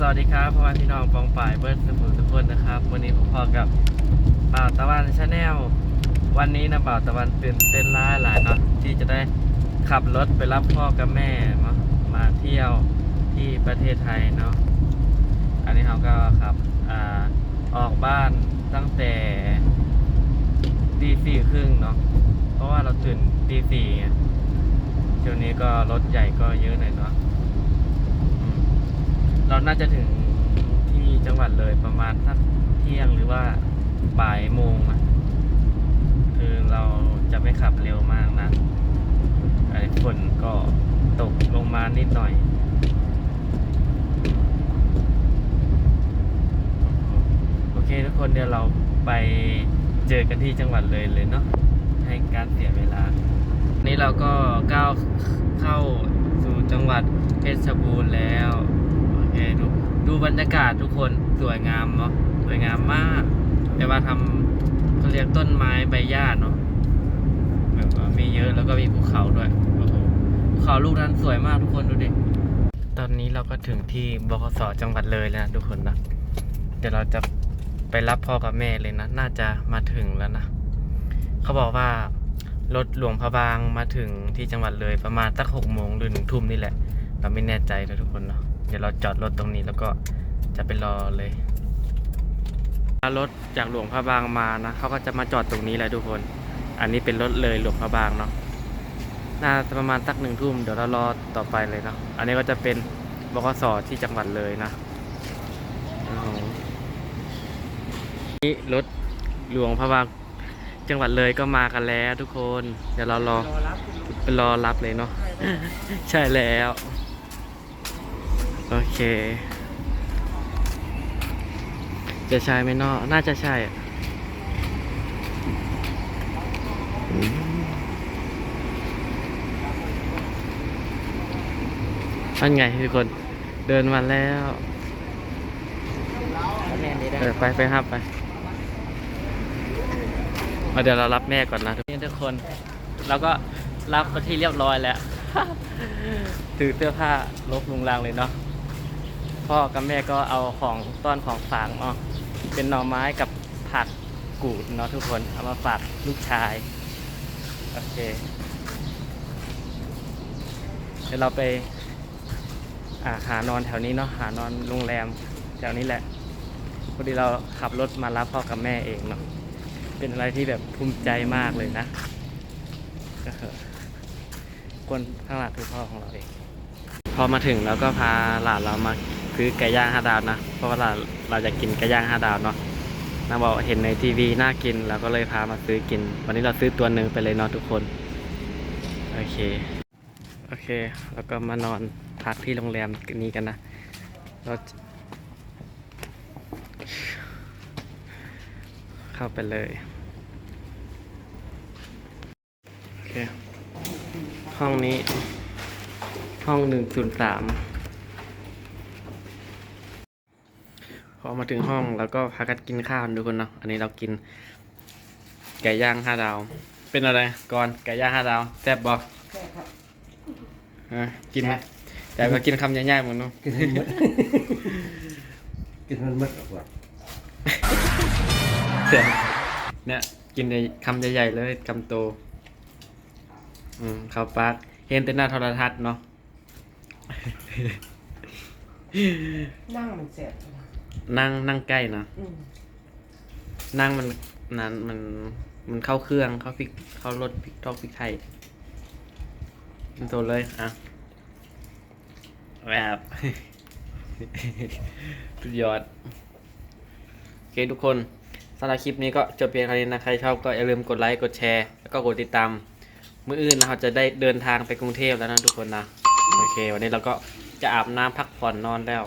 สวัสดีครับพ่อแม่พี่น้องปองป่ายเบิร์ดสุขุทุกคนนะครับ วันนี้ผมพอกับบ่าวตะวันชาแนลวันนี้นะบ่าวตะวันตื่นเต้นร้ายหลายเนาะที่จะได้ขับรถไปรับพ่อกับแม่มามาเที่ยวที่ประเทศไทยเนาะอันนี้เราก็ขับอ่าออกบ้านตั้งแต่ตีสี่ครึ่งเนาะเพราะว่าเราตื่นตีสี่ช่วงนี้ก็รถใหญ่ก็เยอะหน่อยเนาะ เราน่าจะถึงที่จังหวัดเลยประมาณสักเที่ยงหรือว่าบ่ายโมงอะคือเราจะไม่ขับเร็วมากนะไอ้ฝนก็ตกลงมานิดหน่อยโอเคทุกคนเดี๋ยวเราไปเจอกันที่จังหวัดเลยเลยเนาะให้การเสียเวลา นี่เราก็ก้าวเข้าสู่จังหวัดเพชรบูรณ์แล้ว บรรยากาศทุกคนสวยงามเนาะสวยงามมากแต่ว่าทำเขาเรียกต้นไม้ใบหญ้าเนาะแบบว่ามีเยอะแล้วก็มีภูเขาด้วยโอ้โหภูเขาลูกนั้นสวยมากทุกคนดูดิตอนนี้เราก็ถึงที่บขสจังหวัดเลยแล้วนะทุกคนนะเดี๋ยวเราจะไปรับพ่อกับแม่เลยนะน่าจะมาถึงแล้วนะเขาบอกว่ารถหลวงพระบางมาถึงที่จังหวัดเลยประมาณสักหกโมงหรือหนึ่งทุ่มนี่แหละ เราไม่แน่ใจนะทุกคนเนาะ เดี๋ยวเราจอดรถตรงนี้แล้วก็จะไปรอเลยรถจากหลวงพระบางมานะเขาก็จะมาจอดตรงนี้แหละทุกคน อันนี้เป็นรถเลยหลวงพระบางเนาะน่าจะประมาณสักหนึ่งทุ่มเดี๋ยวเรารอต่อไปเลยเนาะอันนี้ก็จะเป็นบกสที่จังหวัดเลยนะอ้โหนี่รถหลวงพระบางจังหวัดเลยก็มากันแล้วทุกคน เดี๋ยวเรารอไปรอรับเลยเนาะใช่แล้ว อเค จะใช่ไหมเนาะน่าจะใช่อะนั่นไงทุกคนเดินมาแล้วเออไปไปครับไปมาเดี๋ยวเรารับแม่ก่อนนะทุกทุกคน เราก็รับไปที่เรียบร้อยแล้ว ถือเสื้อผ้าลบลุงลังเลยเนาะ พ่อกับแม่ก็เอาของต้อนของฝากเนาะเป็นหน่อไม้กับผักกูดเนาะทุกคนเอามาฝากลูกชายโอเคเดี๋ยวเราไปาหานอนแถวนี้เนาะหานอนโรงแรมแถวนี้แหละพอดีเราขับรถมารับพ่อกับแม่เองเนาะเป็นอะไรที่แบบภูมิใจมากเลยนะก็คือคนข้างหลังคือพ่อของเราเอง พอมาถึงแล้วก็พาหลานเรามา ซื้อไก่ย่างห้าดาวนะ เพราะว่าหลาเราจะกินไก่ย่างห้าดาวเนาะนางบอกเห็นในทีวีน่ากินเราก็เลยพามาซื้อกิน วันนี้เราซื้อตัวหนึ่งไปเลยเนาะทุกคน โอเค โอเค แล้วก็มานอนพักที่โรงแรมนี้กันนะเราเข้าไปเลยโอเคห้องนี้ ห้องหนึ่งศูนย์สาม อมาถึงห้องแล้วก็พากันกินข้าวทุกคนเนาะอันนี้เรากิน ไก่ย่างห้าดาว เป็นอะไรก่อนไก่ย่างห้าดาวแซ่บบอกกินไหมแต่ก็กินคำใหญ่ๆเหมือนเนาะกินมันหมดกินมันหมดหรอกว่ะเสียเนี่ยกินในคำใหญ่ๆเลยคำโต อืมข้าวปากเห็นแต่หน้าโทรทัศน์เนาะนั่งมันแสบ นั่งนั่งใกล้นะอืมนั่งมันนั้นมันมันเข้าเครื่องเข้าพริกเข้ารสพริกทอกพริกไทยมันโตเลยอะแบบสุดยอดโอเคทุกคนสำหรับคลิปนี้ก็จบเพียงเท่านี้นะ ใครชอบก็อย่าลืมกดไลค์ กดแชร์ แล้วก็กดติดตาม มื้ออื่นนะครับจะได้เดินทางไปกรุงเทพแล้วนะทุกคนนะ โอเค วันนี้เราก็จะอาบน้ำพักผ่อนนอนแล้ว